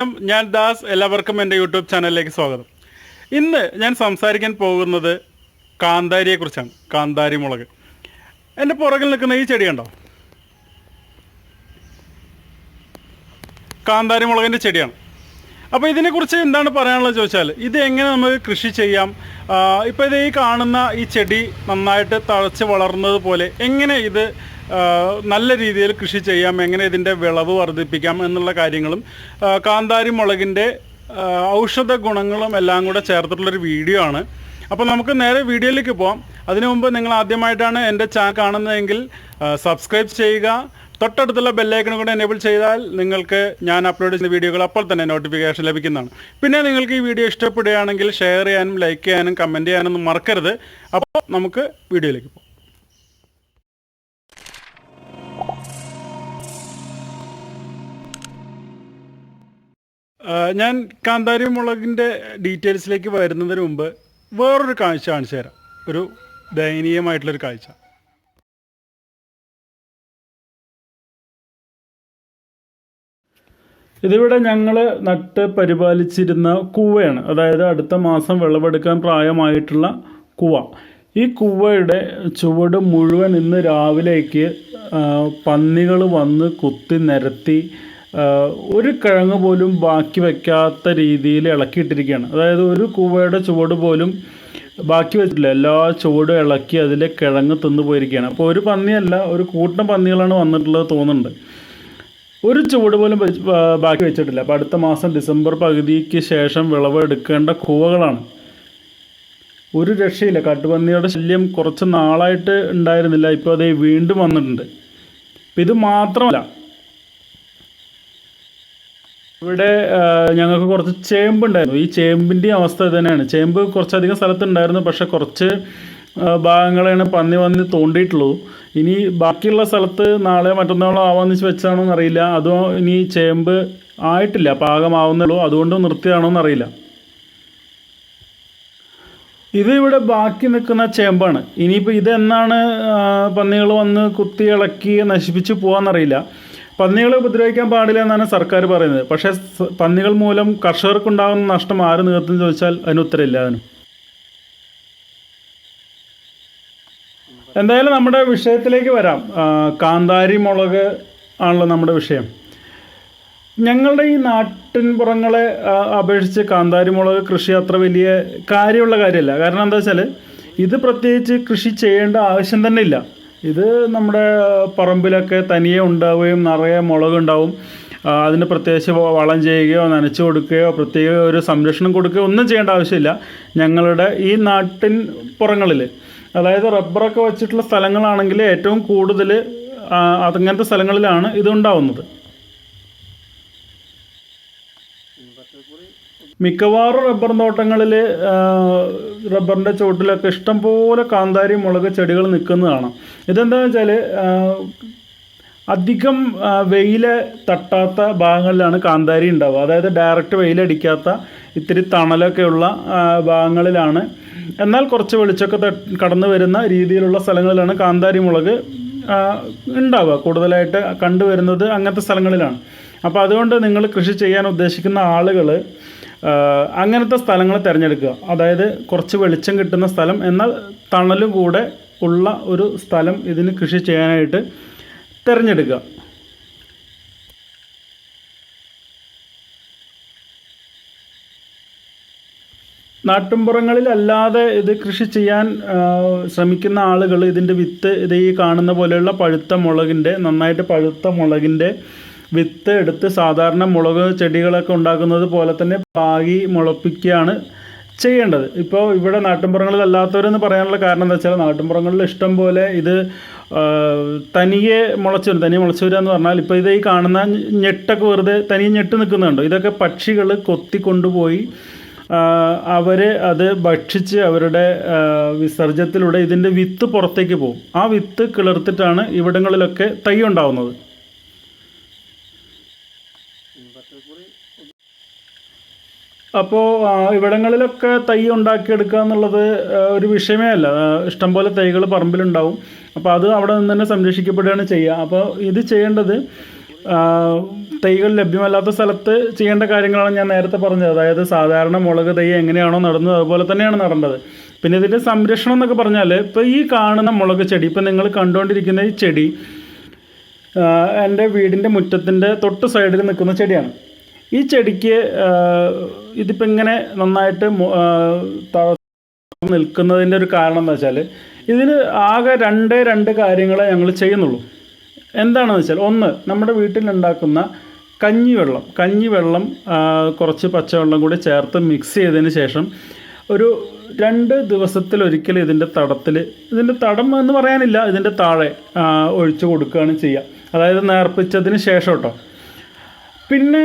ഞാൻ ദാസ് എല്ലാവർക്കും എന്റെ യൂട്യൂബ് ചാനലിലേക്ക് സ്വാഗതം. ഇന്ന് ഞാൻ സംസാരിക്കാൻ പോകുന്നത് കാന്താരിയെക്കുറിച്ചാണ് കാന്താരി മുളക് എന്റെ പുറകിൽ നിൽക്കുന്ന ഈ ചെടി കണ്ടോ? കാന്താരി മുളകിന്റെ ചെടിയാണ്. അപ്പോൾ ഇതിനെക്കുറിച്ച് എന്താണ് പറയാനുള്ളത് ചോദിച്ചാൽ ഇത് എങ്ങനെ നമുക്ക് കൃഷി ചെയ്യാം? ഇപ്പോൾ ഇത് ഈ കാണുന്ന ഈ ചെടി നന്നായിട്ട് തഴച്ച് വളർന്നത് പോലെ എങ്ങനെ ഇത് നല്ല രീതിയിൽ കൃഷി ചെയ്യാം? എങ്ങനെ ഇതിന്റെ വിളവ് വർദ്ധിപ്പിക്കാം എന്നുള്ള കാര്യങ്ങളും കാന്താരി മുളകിന്റെ ഔഷധ ഗുണങ്ങളും എല്ലാം കൂടെ ചേർത്തിട്ടുള്ളൊരു വീഡിയോ ആണ്. അപ്പോൾ നമുക്ക് നേരെ വീഡിയോയിലേക്ക് പോവാം. അതിനു മുമ്പ് നിങ്ങൾ ആദ്യമായിട്ടാണ് എന്റെ ചാനൽ കാണുന്നതെങ്കിൽ സബ്സ്ക്രൈബ് ചെയ്യുക തൊട്ടടുത്തുള്ള ബെല്ലൈക്കൺ കൂടെ എനേബിൾ ചെയ്താൽ നിങ്ങൾക്ക് ഞാൻ അപ്ലോഡ് ചെയ്യുന്ന വീഡിയോകൾ അപ്പോൾ തന്നെ നോട്ടിഫിക്കേഷൻ ലഭിക്കുന്നതാണ്. പിന്നെ നിങ്ങൾക്ക് ഈ വീഡിയോ ഇഷ്ടപ്പെടുകയാണെങ്കിൽ ഷെയർ ചെയ്യാനും ലൈക്ക് ചെയ്യാനും കമന്റ് ചെയ്യാനൊന്നും മറക്കരുത്. അപ്പോൾ നമുക്ക് വീഡിയോയിലേക്ക് പോകാം. ഞാൻ കാന്താരി മുളകിന്റെ ഡീറ്റെയിൽസിലേക്ക് വരുന്നതിന് മുമ്പ് വേറൊരു കാഴ്ച കാണിച്ചു തരാം. ഒരു ദയനീയമായിട്ടുള്ളൊരു കാഴ്ച. ഇതിവിടെ ഞങ്ങൾ നട്ട് പരിപാലിച്ചിരുന്ന കൂവയാണ്. അതായത് അടുത്ത മാസം വിളവെടുക്കാൻ പ്രായമായിട്ടുള്ള കൂവ. ഈ കൂവയുടെ ചുവട് മുഴുവൻ ഇന്ന് രാവിലേക്ക് പന്നികൾ വന്ന് കുത്തി നിരത്തി ഒരു കിഴങ്ങ് പോലും ബാക്കി വയ്ക്കാത്ത രീതിയിൽ ഇളക്കിയിട്ടിരിക്കുകയാണ്. അതായത് ഒരു കൂവയുടെ ചുവട് പോലും ബാക്കി വെച്ചിട്ടില്ല. എല്ലാ ചുവടും ഇളക്കി അതിലെ കിഴങ്ങ് തിന്നു പോയിരിക്കുകയാണ് അപ്പോൾ ഒരു പന്നിയല്ല ഒരു കൂട്ടം പന്നികളാണ് വന്നിട്ടുള്ളത് തോന്നുന്നുണ്ട്. ഒരു ചുവട് പോലും ബാക്കി വെച്ചിട്ടില്ല. അപ്പോൾ അടുത്ത മാസം ഡിസംബർ പകുതിക്ക് ശേഷം വിളവ് എടുക്കേണ്ട കൂവകളാണ്. ഒരു രക്ഷയില്ല. കാട്ടുപന്നിയുടെ ശല്യം കുറച്ച് നാളായിട്ട് ഉണ്ടായിരുന്നില്ല. ഇപ്പോൾ അതേ വീണ്ടും വന്നിട്ടുണ്ട്. ഇത് മാത്രമല്ല. ഇവിടെ ഞങ്ങൾക്ക് കുറച്ച് ചേമ്പ് ഉണ്ടായിരുന്നു. ഈ ചേമ്പിന്റെ അവസ്ഥ തന്നെയാണ് ചേമ്പ് കുറച്ചധികം സ്ഥലത്തുണ്ടായിരുന്നു പക്ഷേ കുറച്ച് ആ, ഭാഗങ്ങളെയാണ് പന്നി വന്ന് തോണ്ടിയിട്ടുള്ളൂ. ഇനി ബാക്കിയുള്ള സ്ഥലത്ത് നാളെ മറ്റന്നാളോ ആവാന്ന് വെച്ച് വെച്ചാണോ എന്നറിയില്ല. അതോ ഇനി ചേമ്പ് ആയിട്ടില്ല പാകമാവുന്നുള്ളൂ. അതുകൊണ്ട് നിർത്തിയാണോ എന്നറിയില്ല. ഇത് ഇവിടെ ബാക്കി നിൽക്കുന്ന ചേമ്പാണ്. ഇനിയിപ്പോൾ ഇതെന്നാണ് പന്നികൾ വന്ന് കുത്തി ഇളക്കി നശിപ്പിച്ച് പോകാമെന്നറിയില്ല പന്നികളെ ഉപദ്രവിക്കാൻ പാടില്ല എന്നാണ് സർക്കാർ പറയുന്നത്. പക്ഷേ പന്നികൾ മൂലം കർഷകർക്കുണ്ടാകുന്ന നഷ്ടം ആര് നികത്തുന്നു ചോദിച്ചാൽ അതിന് ഉത്തരമില്ല അതിന്. എന്തായാലും നമ്മുടെ വിഷയത്തിലേക്ക് വരാം. കാന്താരി മുളക് ആണല്ലോ നമ്മുടെ വിഷയം. ഞങ്ങളുടെ ഈ നാട്ടിൻപുറങ്ങളെ അപേക്ഷിച്ച് കാന്താരി മുളക് കൃഷി അത്ര വലിയ കാര്യമുള്ള കാര്യമല്ല. കാരണം എന്താ വെച്ചാൽ ഇത് പ്രത്യേകിച്ച് കൃഷി ചെയ്യേണ്ട ആവശ്യം തന്നെ ഇല്ല. ഇത് നമ്മുടെ പറമ്പിലൊക്കെ തനിയെ ഉണ്ടാവുകയും നിറയെ മുളക് ഉണ്ടാവും അതിന് പ്രത്യേകിച്ച് വളം ചെയ്യുകയോ നനച്ചു കൊടുക്കുകയോ പ്രത്യേക ഒരു സംരക്ഷണം കൊടുക്കുകയോ ഒന്നും ചെയ്യേണ്ട ആവശ്യമില്ല. ഞങ്ങളുടെ ഈ നാട്ടിൻ പുറങ്ങളിൽ അതായത് റബ്ബറൊക്കെ വെച്ചിട്ടുള്ള സ്ഥലങ്ങളാണെങ്കിൽ ഏറ്റവും കൂടുതൽ അതങ്ങനത്തെ സ്ഥലങ്ങളിലാണ് ഇതുണ്ടാവുന്നത് മിക്കവാറും റബ്ബർ തോട്ടങ്ങളിൽ റബ്ബറിന്റെ ചുവട്ടിലൊക്കെ ഇഷ്ടംപോലെ കാന്താരി മുളക് ചെടികൾ നിൽക്കുന്നതാണ്. ഇതെന്താണെന്ന് വെച്ചാൽ അധികം വെയിൽ തട്ടാത്ത ഭാഗങ്ങളിലാണ് കാന്താരി ഉണ്ടാവുക. അതായത് ഡയറക്റ്റ് വെയിലടിക്കാത്ത ഇത്തിരി തണലൊക്കെയുള്ള ഭാഗങ്ങളിലാണ് എന്നാൽ കുറച്ച് വെളിച്ചമൊക്കെ കടന്നു വരുന്ന രീതിയിലുള്ള സ്ഥലങ്ങളിലാണ് കാന്താരി മുളക് ഉണ്ടാവുക. കൂടുതലായിട്ട് കണ്ടുവരുന്നത് അങ്ങനത്തെ സ്ഥലങ്ങളിലാണ്. അപ്പോൾ അതുകൊണ്ട് നിങ്ങൾ കൃഷി ചെയ്യാൻ ഉദ്ദേശിക്കുന്ന ആളുകൾ അങ്ങനത്തെ സ്ഥലങ്ങൾ തിരഞ്ഞെടുക്കുക. അതായത് കുറച്ച് വെളിച്ചം കിട്ടുന്ന സ്ഥലം എന്നാൽ തണലും കൂടെ ഉള്ള ഒരു സ്ഥലം ഇതിന് കൃഷി ചെയ്യാനായിട്ട് തിരഞ്ഞെടുക്കുക. നാട്ടിൻപുറങ്ങളിൽ അല്ലാതെ ഇത് കൃഷി ചെയ്യാൻ ശ്രമിക്കുന്ന ആളുകൾ ഇതിന്റെ വിത്ത് ഇത് ഈ കാണുന്ന പോലെയുള്ള പഴുത്ത മുളകിന്റെ നന്നായിട്ട് പഴുത്ത മുളകിന്റെ വിത്ത് എടുത്ത് സാധാരണ മുളക് ചെടികളൊക്കെ ഉണ്ടാക്കുന്നത് പോലെ തന്നെ പാകി മുളപ്പിക്കുകയാണ് ചെയ്യേണ്ടത്. ഇപ്പോൾ ഇവിടെ നാട്ടിൻപുറങ്ങളിൽ അല്ലാത്തവരെന്ന് പറയാനുള്ള കാരണം എന്താ വെച്ചാൽ നാട്ടിൻപുറങ്ങളിൽ ഇഷ്ടം പോലെ ഇത് തനിയെ മുളച്ചു വരും. തനിയെ മുളച്ചു വരിക എന്ന് പറഞ്ഞാൽ ഇപ്പോൾ ഇത് ഈ കാണുന്ന ഞെട്ടൊക്കെ വെറുതെ തനിയെ ഞെട്ട് നിൽക്കുന്നുണ്ടോ. ഇതൊക്കെ പക്ഷികൾ കൊത്തി കൊണ്ടുപോയി അവർ അത് ഭക്ഷിച്ച് അവരുടെ വിസർജ്യത്തിലൂടെ ഇതിന്റെ വിത്ത് പുറത്തേക്ക് പോകും. ആ വിത്ത് കിളർത്തിട്ടാണ് ഇവിടങ്ങളിലൊക്കെ തൈ ഉണ്ടാവുന്നത്. അപ്പോൾ ഇവിടങ്ങളിലൊക്കെ തൈ ഉണ്ടാക്കിയെടുക്കുക എന്നുള്ളത് ഒരു വിഷയമേ അല്ല. ഇഷ്ടംപോലെ തൈകൾ പറമ്പിലുണ്ടാവും. അപ്പോൾ അത് അവിടെ നിന്ന് തന്നെ സംരക്ഷിക്കപ്പെടുകയാണ് ചെയ്യുക. അപ്പോൾ ഇത് ചെയ്യേണ്ടത് തൈകൾ ലഭ്യമല്ലാത്ത സ്ഥലത്ത് ചെയ്യേണ്ട കാര്യങ്ങളാണ് ഞാൻ നേരത്തെ പറഞ്ഞത്. അതായത് സാധാരണ മുളക് തൈ എങ്ങനെയാണോ നടന്നത് അതുപോലെ തന്നെയാണ് നടേണ്ടത്. പിന്നെ ഇതിന്റെ സംരക്ഷണം എന്നൊക്കെ പറഞ്ഞാൽ ഇപ്പോൾ ഈ കാണുന്ന മുളക് ചെടി ഇപ്പം നിങ്ങൾ കണ്ടുകൊണ്ടിരിക്കുന്ന ഈ ചെടി എന്റെ വീടിന്റെ മുറ്റത്തിന്റെ തൊട്ട് സൈഡിൽ നിൽക്കുന്ന ചെടിയാണ്. ഈ ചെടിക്ക് ഇതിപ്പോൾ ഇങ്ങനെ നന്നായിട്ട് നിൽക്കുന്നതിന്റെ ഒരു കാരണം എന്താ വെച്ചാൽ ഇതിന് ആകെ രണ്ടേ രണ്ട് കാര്യങ്ങളെ ഞങ്ങൾ ചെയ്യുന്നുള്ളൂ. എന്താണെന്ന് വെച്ചാൽ ഒന്ന് നമ്മുടെ വീട്ടിലുണ്ടാക്കുന്ന കഞ്ഞിവെള്ളം കഞ്ഞിവെള്ളം കുറച്ച് പച്ചവെള്ളം കൂടി ചേർത്ത് മിക്സ് ചെയ്തതിന് ശേഷം ഒരു രണ്ട് ദിവസത്തിലൊരിക്കൽ ഇതിന്റെ തടത്തിൽ ഇതിന്റെ തടം എന്ന് പറയാനില്ല ഇതിന്റെ താഴെ ഒഴിച്ചു കൊടുക്കുകയാണ് ചെയ്യുക. അതായത് നേർപ്പിച്ചതിന് ശേഷം കേട്ടോ. പിന്നെ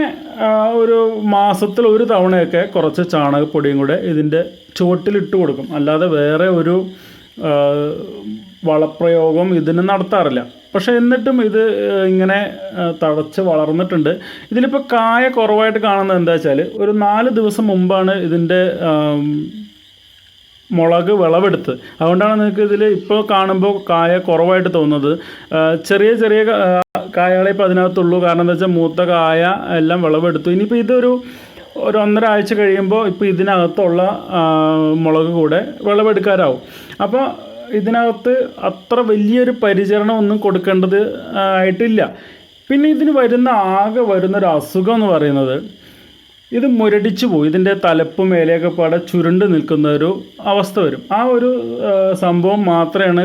ഒരു മാസത്തിൽ ഒരു തവണയൊക്കെ കുറച്ച് ചാണകപ്പൊടിയും കൂടെ ഇതിന്റെ ചുവട്ടിലിട്ട് കൊടുക്കും. അല്ലാതെ വേറെ ഒരു വളപ്രയോഗം ഇതിന് നടത്താറില്ല. പക്ഷേ എന്നിട്ടും ഇത് ഇങ്ങനെ തടച്ച് വളർന്നിട്ടുണ്ട്. ഇതിലിപ്പോൾ കായ കുറവായിട്ട് കാണുന്നത് എന്താ വെച്ചാൽ ഒരു നാല് ദിവസം മുമ്പാണ് ഇതിന്റെ മുളക് വിളവെടുത്ത്. അതുകൊണ്ടാണ് നിങ്ങൾക്ക് ഇതിൽ ഇപ്പോൾ കാണുമ്പോൾ കായ കുറവായിട്ട് തോന്നുന്നത്. ചെറിയ ചെറിയ കായകളെ ഇപ്പോൾ അതിനകത്തുള്ളൂ. കാരണം എന്താ വെച്ചാൽ മൂത്ത കായ എല്ലാം വിളവെടുത്തു. ഇനിയിപ്പോൾ ഇതൊരു ഒരു ഒന്നര ആഴ്ച കഴിയുമ്പോൾ ഇപ്പോൾ ഇതിനകത്തുള്ള മുളക് കൂടെ വിളവെടുക്കാറാവും. അപ്പോൾ ഇതിനകത്ത് അത്ര വലിയൊരു പരിചരണം ഒന്നും കൊടുക്കേണ്ടത് ആയിട്ടില്ല. പിന്നെ ഇതിന് വരുന്ന ആകെ വരുന്നൊരു അസുഖം എന്ന് പറയുന്നത് ഇത് മുരടിച്ചു പോയി. ഇതിന്റെ തലപ്പും മേലെയൊക്കെ പാടെ ചുരുണ്ട് നിൽക്കുന്ന ഒരു അവസ്ഥ വരും. ആ ഒരു സംഭവം മാത്രമാണ്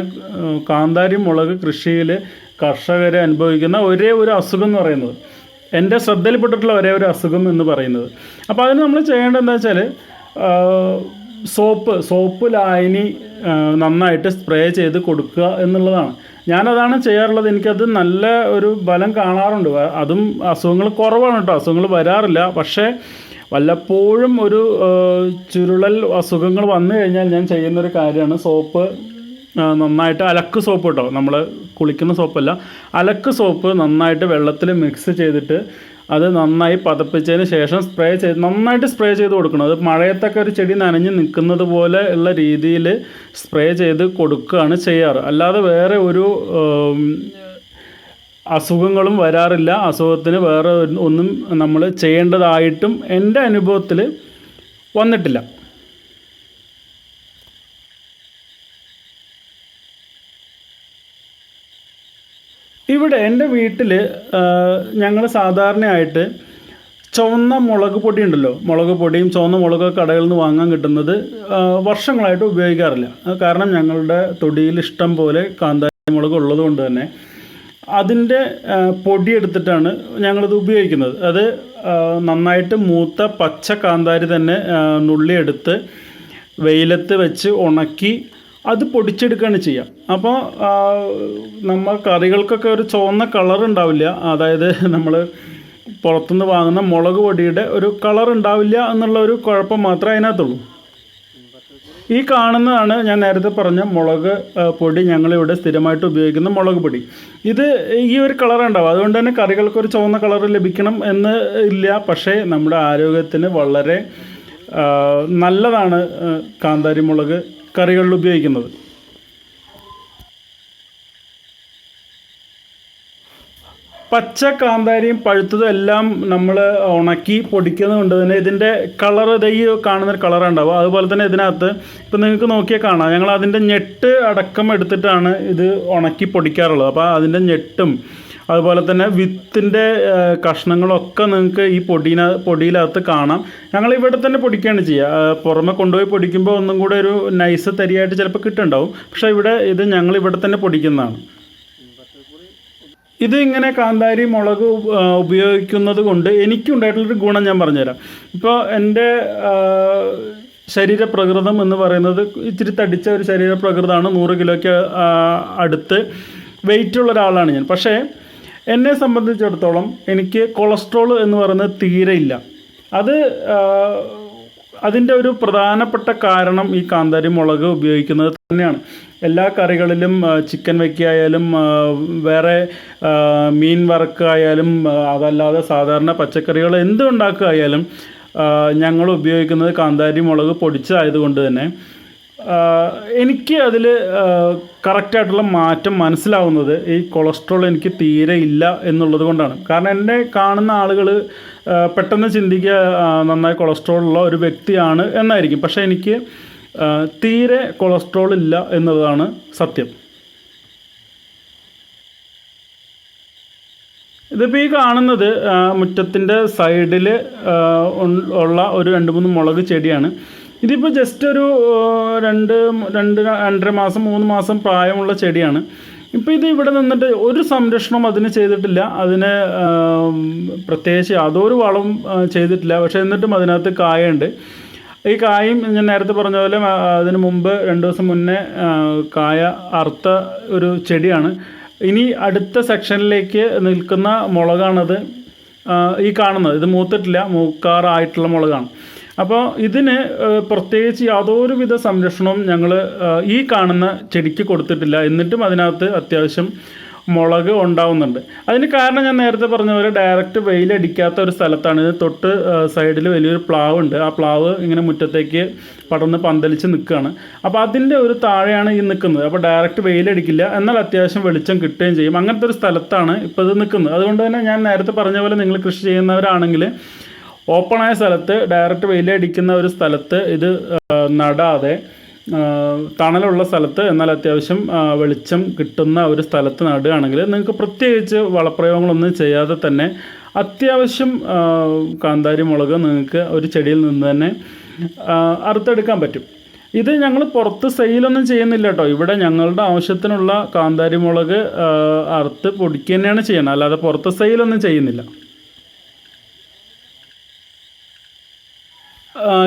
കാന്താരി മുളക് കൃഷിയിൽ കർഷകരെ അനുഭവിക്കുന്ന ഒരേ ഒരു അസുഖം എന്ന് പറയുന്നത്. എന്റെ ശ്രദ്ധയിൽപ്പെട്ടിട്ടുള്ള ഒരേ ഒരു അസുഖം എന്ന് പറയുന്നത്. അപ്പോൾ അതിന് നമ്മൾ ചെയ്യേണ്ടത് എന്താ വെച്ചാൽ സോപ്പ് സോപ്പ് ലായനി നന്നായിട്ട് സ്പ്രേ ചെയ്ത് കൊടുക്കുക എന്നുള്ളതാണ്. ഞാനതാണ് ചെയ്യാറുള്ളത്. എനിക്കത് നല്ല ഒരു ബലം കാണാറുണ്ട്. അതും അസുഖങ്ങൾ കുറവാണ് കേട്ടോ. അസുഖങ്ങൾ വരാറില്ല. പക്ഷേ വല്ലപ്പോഴും ഒരു ചുരുളൽ അസുഖങ്ങൾ വന്നു കഴിഞ്ഞാൽ ഞാൻ ചെയ്യുന്നൊരു കാര്യമാണ് സോപ്പ് നന്നായിട്ട് അലക്ക് സോപ്പ് കേട്ടോ. നമ്മൾ കുളിക്കുന്ന സോപ്പല്ല. അലക്ക് സോപ്പ് നന്നായിട്ട് വെള്ളത്തിൽ മിക്സ് ചെയ്തിട്ട് അത് നന്നായി പതപ്പിച്ചതിന് ശേഷം സ്പ്രേ ചെയ്ത് നന്നായിട്ട് സ്പ്രേ ചെയ്ത് കൊടുക്കണം. അത് മഴയത്തൊക്കെ ഒരു ചെടി നനഞ്ഞ് നിൽക്കുന്നത് പോലെ ഉള്ള രീതിയിൽ സ്പ്രേ ചെയ്ത് കൊടുക്കുകയാണ് ചെയ്യാറ്. അല്ലാതെ വേറെ ഒരു അസുഖങ്ങളും വരാറില്ല. അസുഖത്തിന് വേറെ ഒന്നും നമ്മൾ ചെയ്യേണ്ടതായിട്ടും എന്റെ അനുഭവത്തിൽ വന്നിട്ടില്ല. ഇവിടെ എന്റെ വീട്ടിൽ ഞങ്ങൾ സാധാരണയായിട്ട് ചുവന്ന മുളക് പൊടി ഉണ്ടല്ലോ മുളക് പൊടിയും ചുവന്ന മുളക് കടകളിൽ നിന്ന് വാങ്ങാൻ കിട്ടുന്നത് വർഷങ്ങളായിട്ട് ഉപയോഗിക്കാറില്ല. കാരണം ഞങ്ങളുടെ തൊടിയിൽ ഇഷ്ടം പോലെ കാന്താരി മുളക് ഉള്ളത് കൊണ്ട് തന്നെ അതിന്റെ പൊടി എടുത്തിട്ടാണ് ഞങ്ങളിത് ഉപയോഗിക്കുന്നത്. അത് നന്നായിട്ട് മൂത്ത പച്ച കാന്താരി തന്നെ നുള്ളിയെടുത്ത് വെയിലത്ത് വെച്ച് ഉണക്കി അത് പൊടിച്ചെടുക്കുകയാണ് ചെയ്യുക അപ്പോൾ നമ്മൾ കറികൾക്കൊക്കെ ഒരു ചുവന്ന കളർ ഉണ്ടാവില്ല. അതായത് നമ്മൾ പുറത്തുനിന്ന് വാങ്ങുന്ന മുളക് പൊടിയുടെ ഒരു കളർ ഉണ്ടാവില്ല എന്നുള്ള ഒരു കുഴപ്പം മാത്രമേ അതിനകത്തുള്ളൂ. ഈ കാണുന്നതാണ് ഞാൻ നേരത്തെ പറഞ്ഞ മുളക് പൊടി ഞങ്ങളിവിടെ സ്ഥിരമായിട്ട് ഉപയോഗിക്കുന്ന മുളക് പൊടി. ഇത് ഈ ഒരു കളർ ഉണ്ടാവും. അതുകൊണ്ട് തന്നെ കറികൾക്ക് ഒരു ചുവന്ന കളർ ലഭിക്കണം എന്ന് ഇല്ല. പക്ഷേ നമ്മുടെ ആരോഗ്യത്തിന് വളരെ നല്ലതാണ് കാന്താരി മുളക് കറികളിൽ ഉപയോഗിക്കുന്നത്? പച്ച കാന്താരിയും പഴുത്തതും എല്ലാം നമ്മൾ ഉണക്കി പൊടിക്കുന്നത് കൊണ്ട് തന്നെ ഇതിന്റെ കളർ ഇതൈ കാണുന്നൊരു കളർ ഉണ്ടാവും അതുപോലെ തന്നെ ഇതിനകത്ത് ഇപ്പം നിങ്ങൾക്ക് നോക്കിയാൽ കാണാം. ഞങ്ങൾ അതിന്റെ ഞെട്ട് അടക്കം എടുത്തിട്ടാണ് ഇത് ഉണക്കി പൊടിക്കാറുള്ളത്. അപ്പോൾ അതിന്റെ ഞെട്ടും അതുപോലെ തന്നെ വിത്തിന്റെ കഷ്ണങ്ങളൊക്കെ നിങ്ങൾക്ക് ഈ പൊടീന പൊടിയിലകത്ത് കാണാം. ഞങ്ങൾ ഇവിടെ തന്നെ പൊടിക്കുകയാണ് ചെയ്യുക. പുറമെ കൊണ്ടുപോയി പൊടിക്കുമ്പോൾ ഒന്നും കൂടെ ഒരു നൈസ് തരിയായിട്ട് ചിലപ്പോൾ കിട്ടുന്നുണ്ടാവും. പക്ഷേ ഇവിടെ ഇത് ഞങ്ങൾ ഇവിടെ തന്നെ പൊടിക്കുന്നതാണ്. ഇത് ഇങ്ങനെ കാന്താരി മുളക് ഉപയോഗിക്കുന്നത് കൊണ്ട് എനിക്കുണ്ടായിട്ടുള്ളൊരു ഗുണം ഞാൻ പറഞ്ഞുതരാം. ഇപ്പോൾ എന്റെ ശരീരപ്രകൃതം എന്ന് പറയുന്നത് ഇച്ചിരി തടിച്ച ഒരു ശരീരപ്രകൃതമാണ്. നൂറ് കിലോയ്ക്ക് അടുത്ത്. വെയിറ്റുള്ള ഒരാളാണ് ഞാൻ. പക്ഷേ എന്നെ സംബന്ധിച്ചിടത്തോളം എനിക്ക് കൊളസ്ട്രോൾ എന്ന് പറയുന്നത് തീരെ ഇല്ല. അത് അതിന്റെ ഒരു പ്രധാനപ്പെട്ട കാരണം ഈ കാന്താരി മുളക് ഉപയോഗിക്കുന്നത് തന്നെയാണ്. എല്ലാ കറികളിലും ചിക്കൻ വെക്കായാലും വേറെ മീൻ വറക്കായാലും അതല്ലാതെ സാധാരണ പച്ചക്കറികൾ എന്ത് ഉണ്ടാക്കുകയായാലും ഞങ്ങൾ ഉപയോഗിക്കുന്നത് കാന്താരി മുളക് പൊടിച്ചതായതുകൊണ്ട് തന്നെ എനിക്ക് അതിൽ കറക്റ്റായിട്ടുള്ള മാറ്റം മനസ്സിലാവുന്നത് ഈ കൊളസ്ട്രോൾ എനിക്ക് തീരെ ഇല്ല എന്നുള്ളത് കൊണ്ടാണ്. കാരണം എന്നെ കാണുന്ന ആളുകൾ പെട്ടെന്ന് ചിന്തിക്കുക നന്നായി കൊളസ്ട്രോൾ ഉള്ള ഒരു വ്യക്തിയാണ് എന്നായിരിക്കും. പക്ഷേ എനിക്ക് തീരെ കൊളസ്ട്രോൾ ഇല്ല എന്നതാണ് സത്യം. ഇതിപ്പോൾ ഈ കാണുന്നത് മുറ്റത്തിന്റെ സൈഡിൽ ഉള്ള ഒരു രണ്ട് മൂന്ന് മുളക് ചെടിയാണ്. ഇതിപ്പോൾ ജസ്റ്റ് ഒരു രണ്ട് രണ്ട് രണ്ടര മാസം മൂന്ന് മാസം പ്രായമുള്ള ചെടിയാണ്. ഇപ്പോൾ ഇത് ഇവിടെ നിന്നിട്ട് ഒരു സംരക്ഷണം അതിന് ചെയ്തിട്ടില്ല. അതിന് പ്രത്യേകിച്ച് യാതൊരു വളവും ചെയ്തിട്ടില്ല. പക്ഷേ എന്നിട്ടും അതിനകത്ത് കായുണ്ട് ഈ കായും ഞാൻ നേരത്തെ പറഞ്ഞ പോലെ അതിന് മുമ്പ് രണ്ട് ദിവസം മുന്നേ കായ അറുത്ത ഒരു ചെടിയാണ്. ഇനി അടുത്ത സെക്ഷനിലേക്ക് നിൽക്കുന്ന മുളകാണത്. ഈ കാണുന്നത്. ഇത് മൂത്തിട്ടില്ല. മൂക്കാറായിട്ടുള്ള മുളകാണ്. അപ്പോൾ ഇതിന് പ്രത്യേകിച്ച് യാതൊരുവിധ സംരക്ഷണവും ഞങ്ങൾ ഈ കാണുന്ന ചെടിക്ക് കൊടുത്തിട്ടില്ല. എന്നിട്ടും അതിനകത്ത് അത്യാവശ്യം മുളക് ഉണ്ടാവുന്നുണ്ട്. അതിന് കാരണം ഞാൻ നേരത്തെ പറഞ്ഞ പോലെ ഡയറക്റ്റ് വെയിലടിക്കാത്ത ഒരു സ്ഥലത്താണ്. ഇത് തൊട്ട് സൈഡിൽ വലിയൊരു പ്ലാവ് ഉണ്ട് ആ പ്ലാവ് ഇങ്ങനെ മുറ്റത്തേക്ക് പടർന്ന് പന്തലിച്ച് നിൽക്കുകയാണ് അപ്പോൾ അതിന്റെ ഒരു താഴെയാണ് ഈ നിൽക്കുന്നത് അപ്പോൾ ഡയറക്റ്റ് വെയിലടിക്കില്ല. എന്നാൽ അത്യാവശ്യം വെളിച്ചം കിട്ടുകയും ചെയ്യും. അങ്ങനത്തെ ഒരു സ്ഥലത്താണ് ഇപ്പോൾ ഇത് നിൽക്കുന്നത് അതുകൊണ്ട് തന്നെ ഞാൻ നേരത്തെ പറഞ്ഞ പോലെ നിങ്ങൾ കൃഷി ചെയ്യുന്നവരാണെങ്കിൽ ഓപ്പണായ സ്ഥലത്ത് ഡയറക്റ്റ് വെയിലടിക്കുന്ന ഒരു സ്ഥലത്ത് ഇത് നടാതെ തണലുള്ള സ്ഥലത്ത് എന്നാൽ അത്യാവശ്യം വെളിച്ചം കിട്ടുന്ന ഒരു സ്ഥലത്ത് നടുകയാണെങ്കിൽ നിങ്ങൾക്ക് പ്രത്യേകിച്ച് വളപ്രയോഗങ്ങളൊന്നും ചെയ്യാതെ തന്നെ അത്യാവശ്യം കാന്താരി മുളക് നിങ്ങൾക്ക് ഒരു ചെടിയിൽ നിന്ന് തന്നെ അറുത്തെടുക്കാൻ പറ്റും. ഇത് ഞങ്ങൾ പുറത്ത് സെയിലൊന്നും ചെയ്യുന്നില്ല കേട്ടോ. ഇവിടെ ഞങ്ങളുടെ ആവശ്യത്തിനുള്ള കാന്താരി മുളക് അറുത്ത് പൊടിക്കുക തന്നെയാണ് ചെയ്യണം അല്ലാതെ പുറത്ത് സെയിലൊന്നും ചെയ്യുന്നില്ല.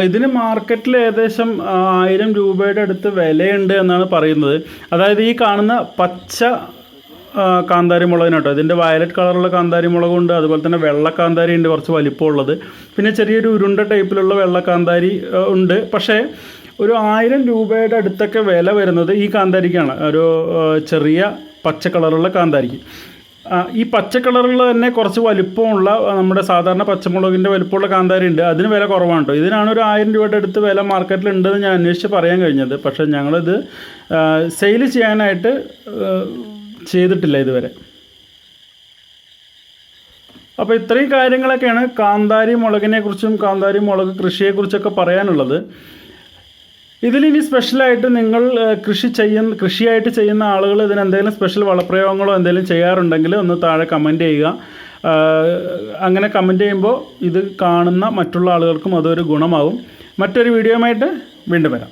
ഇതിന് മാർക്കറ്റിൽ ഏകദേശം ആയിരം രൂപയുടെ അടുത്ത് വിലയുണ്ട് എന്നാണ് പറയുന്നത്. അതായത് ഈ കാണുന്ന പച്ച കാന്താരി മുളകിന് കേട്ടോ. ഇതിന്റെ വയലറ്റ് കളറുള്ള കാന്താരി മുളകുണ്ട് അതുപോലെ തന്നെ വെള്ള കാന്താരി ഉണ്ട് കുറച്ച് വലിപ്പമുള്ളത്. പിന്നെ ചെറിയൊരു ഉരുണ്ട ടൈപ്പിലുള്ള വെള്ള കാന്താരി ഉണ്ട്. പക്ഷേ ഒരു ആയിരം രൂപയുടെ അടുത്തൊക്കെ വില വരുന്നത് ഈ കാന്താരിക്കാണ്. ഒരു ചെറിയ പച്ച കളറുള്ള കാന്താരിക്ക്. ഈ പച്ച കളറിൽ തന്നെ കുറച്ച് വലിപ്പമുള്ള നമ്മുടെ സാധാരണ പച്ചമുളകിന്റെ വലിപ്പമുള്ള കാന്താരി ഉണ്ട് അതിന് വില കുറവാണ് കേട്ടോ ഇതിനാണ് ഒരു ആയിരം രൂപയുടെ അടുത്ത് വില മാർക്കറ്റിൽ ഉണ്ടെന്ന് ഞാൻ അന്വേഷിച്ച് പറയാൻ കഴിഞ്ഞത്. പക്ഷേ ഞങ്ങളിത് സെയിൽ ചെയ്യാനായിട്ട് ചെയ്തിട്ടില്ല ഇതുവരെ. അപ്പോൾ ഇത്രയും കാര്യങ്ങളൊക്കെയാണ് കാന്താരി മുളകിനെ കുറിച്ചും കാന്താരി മുളക് കൃഷിയെക്കുറിച്ചൊക്കെ പറയാനുള്ളത്. ഇതിലിനി സ്പെഷ്യലായിട്ട് നിങ്ങൾ കൃഷി ചെയ്യുന്ന കൃഷിയായിട്ട് ചെയ്യുന്ന ആളുകൾ ഇതിന് എന്തെങ്കിലും സ്പെഷ്യൽ വളപ്രയോഗങ്ങളോ എന്തെങ്കിലും ചെയ്യാറുണ്ടെങ്കിൽ ഒന്ന് താഴെ കമന്റ് ചെയ്യുക. അങ്ങനെ കമന്റ് ചെയ്യുമ്പോൾ ഇത് കാണുന്ന മറ്റുള്ള ആളുകൾക്കും അതൊരു ഗുണമാകും മറ്റൊരു വീഡിയോയുമായിട്ട് വീണ്ടും വരാം.